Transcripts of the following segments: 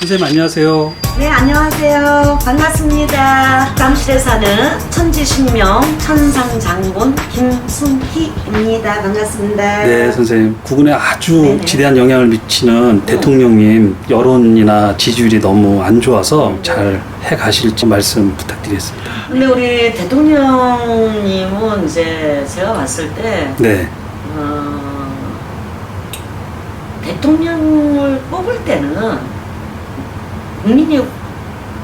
선생님 안녕하세요. 네, 안녕하세요. 반갑습니다. 잠실에 사는 천지신명 천상장군 김순희입니다. 반갑습니다. 네, 선생님. 구군에 아주 네네. 지대한 영향을 미치는 대통령님 여론이나 지지율이 너무 안 좋아서 잘 해가실지 말씀 부탁드리겠습니다. 근데 우리 대통령님은 이제 제가 봤을 때, 네, 어, 대통령을 뽑을 때는 국민이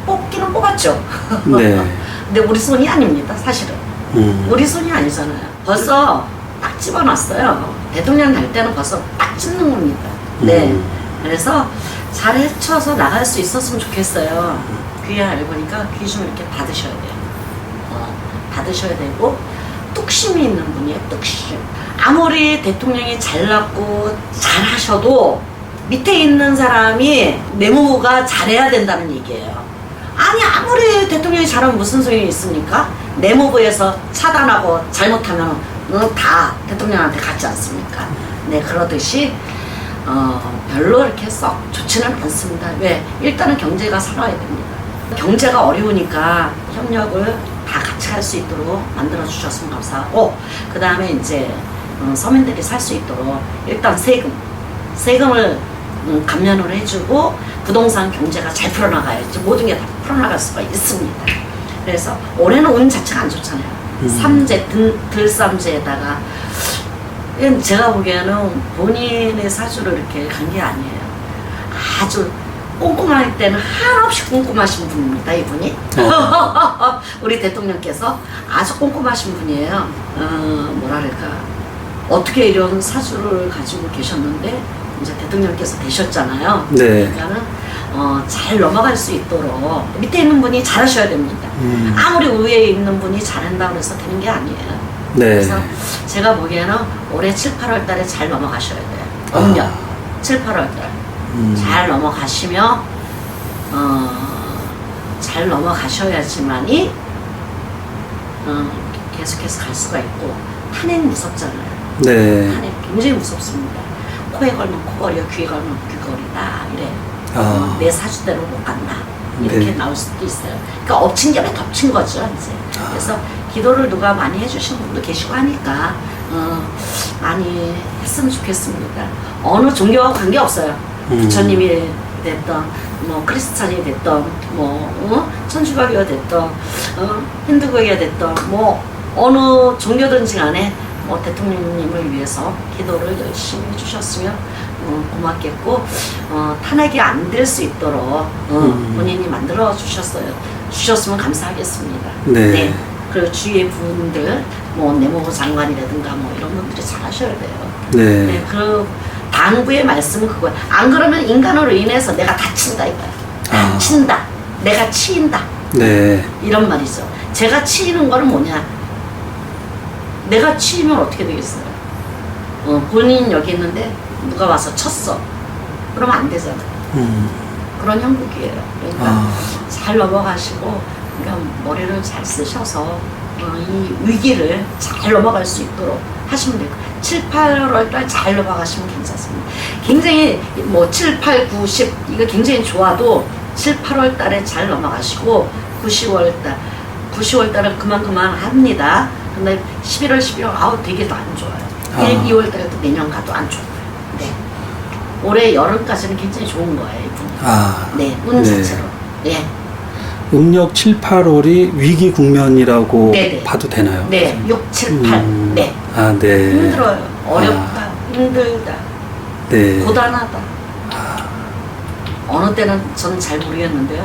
뽑기는 뽑았죠. 네. 근데 우리 손이 아닙니다, 사실은. 음, 우리 손이 아니잖아요. 벌써 딱 집어놨어요. 대통령 날 때는 벌써 딱 찍는 겁니다. 네. 음. 그래서 잘 헤쳐서 나갈 수 있었으면 좋겠어요. 귀에 알보니까 귀 좀 이렇게 받으셔야 돼요. 어, 받으셔야 되고 뚝심이 있는 분이에요. 뚝심. 아무리 대통령이 잘났고 잘하셔도 밑에 있는 사람이 내무부가 잘해야 된다는 얘기예요. 아니 아무리 대통령이 잘하면 무슨 소용이 있습니까? 내무부에서 차단하고 잘못하면 어, 다 대통령한테 갔지 않습니까? 네 그러듯이 어, 별로 이렇게 썩 좋지는 않습니다. 왜? 일단은 경제가 살아야 됩니다. 경제가 어려우니까 협력을 다 같이 할 수 있도록 만들어 주셨으면 감사하고 그 다음에 이제 어, 서민들이 살 수 있도록 일단 세금 세금을 음, 감면을 해주고 부동산 경제가 잘 풀어나가야지 모든 게 다 풀어나갈 수가 있습니다. 그래서 올해는 운 자체가 안 좋잖아요. 음. 삼재 들, 들삼재에다가 제가 보기에는 본인의 사주를 이렇게 간 게 아니에요. 아주 꼼꼼할 때는 한없이 꼼꼼하신 분입니다, 이분이. 우리 대통령께서 아주 꼼꼼하신 분이에요. 어, 뭐랄까. 어떻게 이런 사주를 가지고 계셨는데, 이제 대통령께서 되셨잖아요. 네. 그러니까는, 어, 잘 넘어갈 수 있도록 밑에 있는 분이 잘하셔야 됩니다. 음, 아무리 위에 있는 분이 잘한다고 해서 되는 게 아니에요. 네. 그래서 제가 보기에는 올해 7, 8월 달에 잘 넘어가셔야 돼요. 음력 아. 7, 8월 달. 음, 잘 넘어가시며 어, 잘 넘어가셔야지만이 어, 계속해서 갈 수가 있고 탄핵 무섭잖아요. 네. 탄핵 굉장히 무섭습니다. 코에 걸면 코걸이요, 귀에 걸면 귀걸이다 이래. 아. 어, 내 사주대로 못 간다. 이렇게 네. 나올 수도 있어요. 그러니까 엎친 겹에 덮친 거죠, 이제. 아. 그래서 기도를 누가 많이 해주신 분도 계시고 하니까 어, 많이 했으면 좋겠습니다. 어느 종교와 관계 없어요. 음. 부처님이 됐던 뭐 크리스찬이 됐던 뭐 어? 천주교가 됐던 어? 힌두교가 됐던 뭐 어느 종교든지 간에 뭐 대통령님을 위해서 기도를 열심히 해주셨으면 어, 고맙겠고 어, 탄핵이 안 될 수 있도록 어, 음. 본인이 만들어 주셨어요. 주셨으면 감사하겠습니다. 네. 그리고 주위의 분들 뭐 내무부 장관이라든가 뭐 이런 분들이 잘 하셔야 돼요. 네. 네, 그 당부의 말씀은 그거야. 안 그러면 인간으로 인해서 내가 다친다 이거야. 아. 다친다. 내가 치인다. 네. 이런 말이죠. 제가 치이는 거는 뭐냐? 내가 치이면 어떻게 되겠어요? 어, 본인 여기 있는데 누가 와서 쳤어. 그러면 안 되잖아. 음, 그런 형국이에요. 그러니까 아. 잘 넘어가시고, 그러니까 머리를 잘 쓰셔서 어, 이 위기를 잘 넘어갈 수 있도록 하시면 돼요. 7, 8월 달 잘 넘어가시면 괜찮습니다. 굉장히 뭐 7, 8, 9, 10 이거 굉장히 좋아도 7, 8월 달에 잘 넘어가시고 9, 10월 달, 9, 10월 달은 그만 그만 합니다. 근데 11월, 12월 아우 되게 안 좋아요. 아. 1, 2월 달에도 내년 가도 안 좋아요. 네. 올해 여름까지는 굉장히 좋은 거예요. 아. 네, 운 네. 자체로. 네, 음력 7, 8월이 위기 국면이라고 네네. 봐도 되나요? 네, 6, 7, 8. 음. 네. 아, 네. 힘들어요. 어렵다. 힘들다. 네. 고단하다. 어느 때는 저는 잘 모르겠는데요.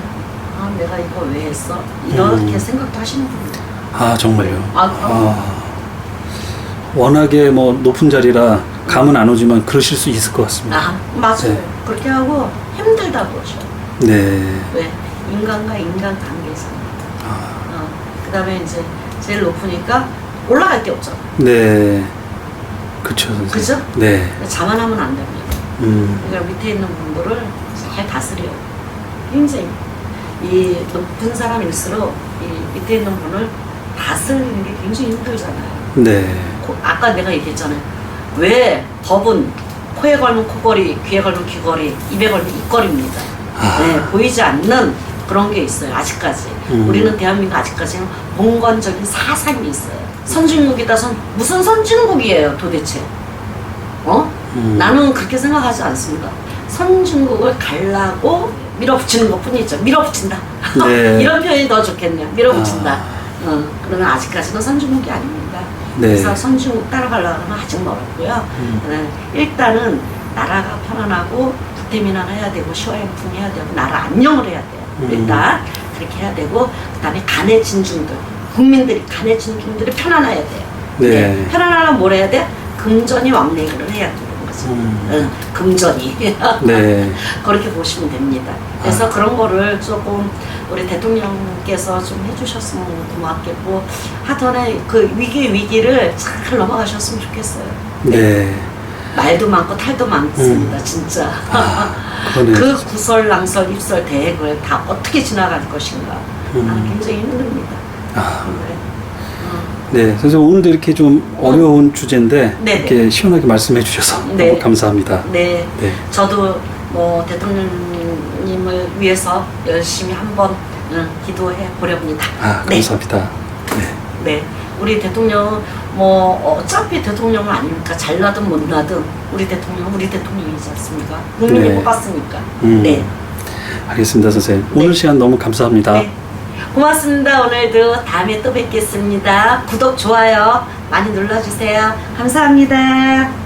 아, 내가 이거 왜 했어? 이렇게 음. 생각도 하시는 분들. 아, 정말요. 아, 그럼. 워낙에 뭐 높은 자리라 감은 안 오지만 그러실 수 있을 것 같습니다. 아, 맞아요. 네. 그렇게 하고 힘들다 그러셔. 네. 왜? 인간과 인간 관계에서. 아, 어, 그 다음에 이제 제일 높으니까 올라갈 게 없잖아. 네. 그쵸, 선생님. 그죠? 네. 자만하면 안 됩니다. 음, 그러니까 밑에 있는 분들을 잘 다스려요. 굉장히 이 높은 사람일수록 이 밑에 있는 분을 다스리는 게 굉장히 힘들잖아요. 네. 코- 아까 내가 얘기했잖아요. 왜 법은 코에 걸면 코걸이, 귀에 걸면 귀걸이, 입에 걸면 입걸이입니다. 아. 네, 보이지 않는 그런 게 있어요. 아직까지. 음. 우리는 대한민국 아직까지는 봉건적인 사상이 있어요. 선진국이다 선 무슨 선진국이에요 도대체? 어? 음. 나는 그렇게 생각하지 않습니다. 선진국을 갈라고 밀어붙이는 것 뿐이죠. 밀어붙인다. 네. 이런 표현이 더 좋겠네요. 밀어붙인다. 아. 어, 그러면 아직까지는 선진국이 아닙니다. 네. 그래서 선진국 따라가려면 아직 멀었고요. 음. 네, 일단은 나라가 편안하고 국태민안 해야 되고 시화행풍 해야 되고 나라 안녕을 해야 돼요. 음. 일단 그렇게 해야 되고 그다음에 간의 진중들 국민들이 간의 진중들이 편안해야 돼요. 네. 편안하려면 뭘 해야 돼? 금전이 왕래를 해야 되는 거죠. 음. 응, 금전이 네. 그렇게 보시면 됩니다. 그래서 그런 거를 조금 우리 대통령께서 좀 해주셨으면 고맙겠고 하여튼에 그 위기 위기를 잘 넘어가셨으면 좋겠어요. 네. 말도 많고 탈도 많습니다, 진짜. 아. 그 구설 낭설 입설 대액을 다 어떻게 지나갈 것인가 음. 나는 굉장히 힘듭니다. 아, 네. 어, 네. 선생님 오늘도 이렇게 좀 어려운 주제인데 네네. 이렇게 시원하게 말씀해 주셔서 네. 너무 감사합니다. 네, 네. 저도 뭐 대통령님을 위해서 열심히 한번 응, 기도해 보렵니다. 아, 네. 감사합니다. 네. 네, 우리 대통령 뭐 어차피 대통령은 아닙니까? 잘나든 못나든 우리 대통령 우리 대통령이지 않습니까? 국민이 네. 뽑았으니까. 음. 네, 알겠습니다, 선생님. 오늘 네. 시간 너무 감사합니다. 네. 고맙습니다. 오늘도 다음에 또 뵙겠습니다. 구독 좋아요 많이 눌러주세요. 감사합니다.